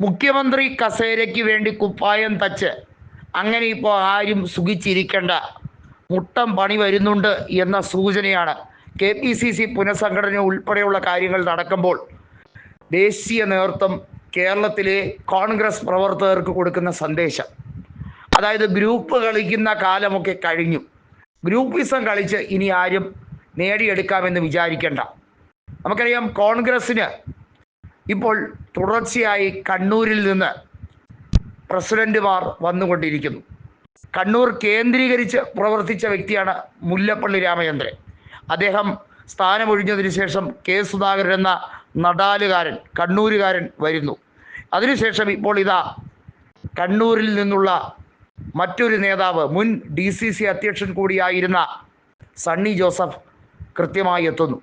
മുഖ്യമന്ത്രി കസേരയ്ക്ക് വേണ്ടി കുപ്പായം തച്ച്. അങ്ങനെ ഇപ്പോൾ ആരും സുഖിച്ചിരിക്കേണ്ട. മുട്ടം പണി വരുന്നുണ്ട് എന്ന സൂചനയാണ് കെ പി സി സി പുനഃസംഘടന ഉൾപ്പെടെയുള്ള കാര്യങ്ങൾ നടക്കുമ്പോൾ ദേശീയ നേതൃത്വം കേരളത്തിലെ കോൺഗ്രസ് പ്രവർത്തകർക്ക് കൊടുക്കുന്ന സന്ദേശം. അതായത് ഗ്രൂപ്പ് കളിക്കുന്ന കാലമൊക്കെ കഴിഞ്ഞു. ഗ്രൂപ്പിസം കളിച്ച് ഇനി ആരും നേടിയെടുക്കാമെന്ന് വിചാരിക്കേണ്ട. നമുക്കറിയാം കോൺഗ്രസ്സിന് ഇപ്പോൾ തുടർച്ചയായി കണ്ണൂരിൽ നിന്ന് പ്രസിഡന്റുമാർ വന്നുകൊണ്ടിരിക്കുന്നു. കണ്ണൂർ കേന്ദ്രീകരിച്ച് പ്രവർത്തിച്ച വ്യക്തിയാണ് മുല്ലപ്പള്ളി രാമചന്ദ്രൻ. അദ്ദേഹം സ്ഥാനമൊഴിഞ്ഞതിന് ശേഷം കെ സുധാകരൻ എന്ന നടാലുകാരൻ കണ്ണൂരുകാരൻ വരുന്നു. അതിനുശേഷം ഇപ്പോൾ ഇതാ കണ്ണൂരിൽ നിന്നുള്ള മറ്റൊരു നേതാവ് മുൻ ഡി സി സി അധ്യക്ഷൻ കൂടിയായിരുന്ന സണ്ണി ജോസഫ് കൃത്യമായി എത്തുന്നു.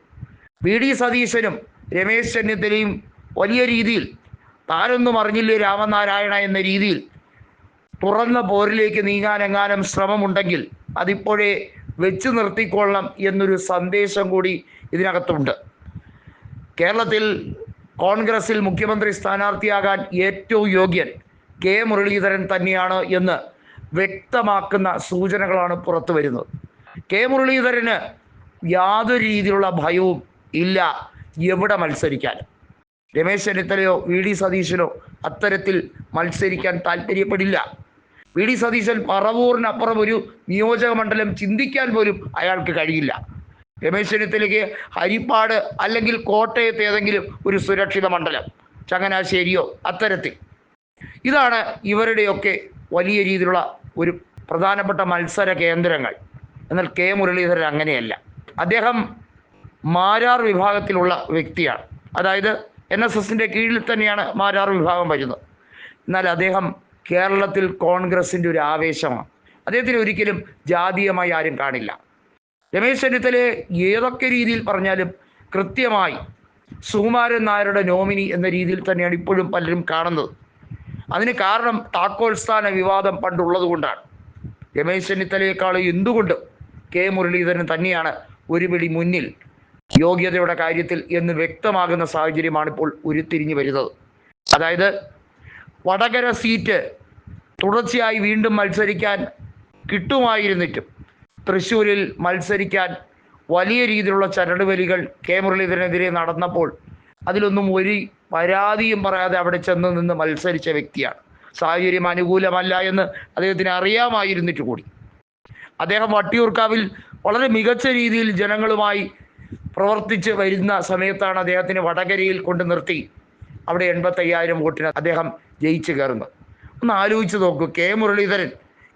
വി ഡി സതീശനും രമേശ് ചെന്നിത്തലയും വലിയ രീതിയിൽ. താനൊന്നും അറിഞ്ഞില്ലേ രാമനാരായണ എന്ന രീതിയിൽ. തുറന്ന പോരിലേക്ക് നീങ്ങാൻ എങ്ങാനും ശ്രമമുണ്ടെങ്കിൽ അതിപ്പോഴേ വെച്ചു നിർത്തിക്കൊള്ളണം എന്നൊരു സന്ദേശം കൂടി ഇതിനകത്തുണ്ട്. കേരളത്തിൽ കോൺഗ്രസിൽ മുഖ്യമന്ത്രി സ്ഥാനാർത്ഥിയാകാൻ ഏറ്റവും യോഗ്യൻ കെ മുരളീധരൻ തന്നെയാണ് എന്ന് വ്യക്തമാക്കുന്ന സൂചനകളാണ് പുറത്തു വരുന്നത്. കെ മുരളീധരന് യാതൊരു രീതിയിലുള്ള ഭയവും ഇല്ല എവിടെ മത്സരിക്കാൻ രമേശ് ചെന്നിത്തലയോ വി ഡി സതീശനോ അത്തരത്തിൽ മത്സരിക്കാൻ താല്പര്യപ്പെടില്ല. വി ഡി സതീശൻ പറവൂറിനപ്പുറം ഒരു നിയോജക മണ്ഡലം ചിന്തിക്കാൻ പോലും അയാൾക്ക് കഴിയില്ല. രമേശ് ചെന്നിത്തലയ്ക്ക് ഹരിപ്പാട് അല്ലെങ്കിൽ കോട്ടയത്ത് ഏതെങ്കിലും ഒരു സുരക്ഷിത മണ്ഡലം ചങ്ങനാശ്ശേരിയോ അത്തരത്തിൽ. ഇതാണ് ഇവരുടെയൊക്കെ വലിയ രീതിയിലുള്ള ഒരു പ്രധാനപ്പെട്ട മത്സര കേന്ദ്രങ്ങൾ. എന്നാൽ കെ മുരളീധരൻ അങ്ങനെയല്ല. അദ്ദേഹം മാരാർ വിഭാഗത്തിലുള്ള വ്യക്തിയാണ്. അതായത് എൻ എസ് എസിന്റെ കീഴിൽ തന്നെയാണ് മാരാർ വിഭാഗം വരുന്നത് എന്നാൽ അദ്ദേഹം കേരളത്തിൽ കോൺഗ്രസിന്റെ ഒരു ആവേശമാണ്. അദ്ദേഹത്തിന് ഒരിക്കലും ജാതീയമായി ആരും കാണില്ല. രമേശ് ചെന്നിത്തലയെ ഏതൊക്കെ രീതിയിൽ പറഞ്ഞാലും കൃത്യമായി സുകുമാരൻ നായരുടെ നോമിനി എന്ന രീതിയിൽ തന്നെയാണ് ഇപ്പോഴും പലരും കാണുന്നത്. അതിന് കാരണം താക്കോൽ സ്ഥാന വിവാദം പണ്ടുള്ളത് കൊണ്ടാണ്. രമേശ് ചെന്നിത്തലയെക്കാൾ എന്തുകൊണ്ടും കെ മുരളീധരൻ തന്നെയാണ് ഒരു പിടി മുന്നിൽ യോഗ്യതയുടെ കാര്യത്തിൽ എന്ന് വ്യക്തമാകുന്ന സാഹചര്യമാണ് ഇപ്പോൾ ഉരുത്തിരിഞ്ഞു വരുന്നത്. അതായത് വടകര സീറ്റ് തുടർച്ചയായി വീണ്ടും മത്സരിക്കാൻ കിട്ടുമായിരുന്നിട്ടും തൃശ്ശൂരിൽ മത്സരിക്കാൻ വലിയ രീതിയിലുള്ള ചരടുവലികൾ കെ മുരളീധരനെതിരെ നടന്നപ്പോൾ അതിലൊന്നും ഒരു പരാതിയും പറയാതെ അവിടെ ചെന്ന് നിന്ന് മത്സരിച്ച വ്യക്തിയാണ്. സാഹചര്യം അനുകൂലമല്ല എന്ന് അദ്ദേഹത്തിന് അറിയാമായിരുന്നിട്ട് കൂടി. അദ്ദേഹം വട്ടിയൂർക്കാവിൽ വളരെ മികച്ച രീതിയിൽ ജനങ്ങളുമായി പ്രവർത്തിച്ച് വരുന്ന സമയത്താണ് അദ്ദേഹത്തിന് വടകരയിൽ കൊണ്ട് നിർത്തി. അവിടെ എൺപത്തയ്യായിരം വോട്ടിന് അദ്ദേഹം ജയിച്ചു കയറുന്നത്. ഒന്ന് ആലോചിച്ച് നോക്കൂ കെ മുരളീധരൻ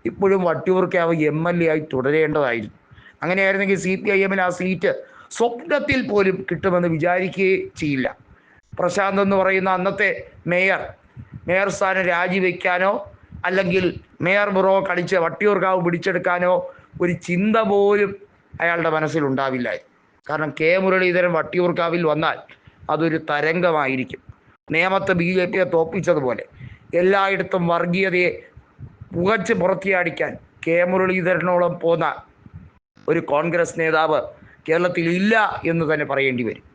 ഇപ്പോഴും വട്ടിയൂർക്കാവ് എം എൽ എ ആയി തുടരേണ്ടതായിരുന്നു. അങ്ങനെയായിരുന്നെങ്കിൽ സി പി ഐ എമ്മിന് ആ സീറ്റ് സ്വപ്നത്തിൽ പോലും കിട്ടുമെന്ന് വിചാരിക്കുകയേ ചെയ്യില്ല. പ്രശാന്ത് എന്ന് പറയുന്ന അന്നത്തെ മേയർ മേയർ സ്ഥാനം രാജിവെക്കാനോ അല്ലെങ്കിൽ മേയർ ബുറോ കളിച്ച് വട്ടിയൂർക്കാവ് പിടിച്ചെടുക്കാനോ ഒരു ചിന്ത പോലും അയാളുടെ മനസ്സിലുണ്ടാവില്ലായിരുന്നു. കാരണം കെ മുരളീധരൻ വട്ടിയൂർക്കാവിൽ വന്നാൽ അതൊരു തരംഗമായിരിക്കും. നേമത്ത് ബി ജെ പിയെ തോപ്പിച്ചതുപോലെ എല്ലായിടത്തും വർഗീയതയെ പുകച്ച് പുറത്തിയാടിക്കാൻ കെ മുരളീധരനോളം പോന്ന ഒരു കോൺഗ്രസ് നേതാവ് കേരളത്തിൽ ഇല്ല എന്ന് തന്നെ പറയേണ്ടി വരും.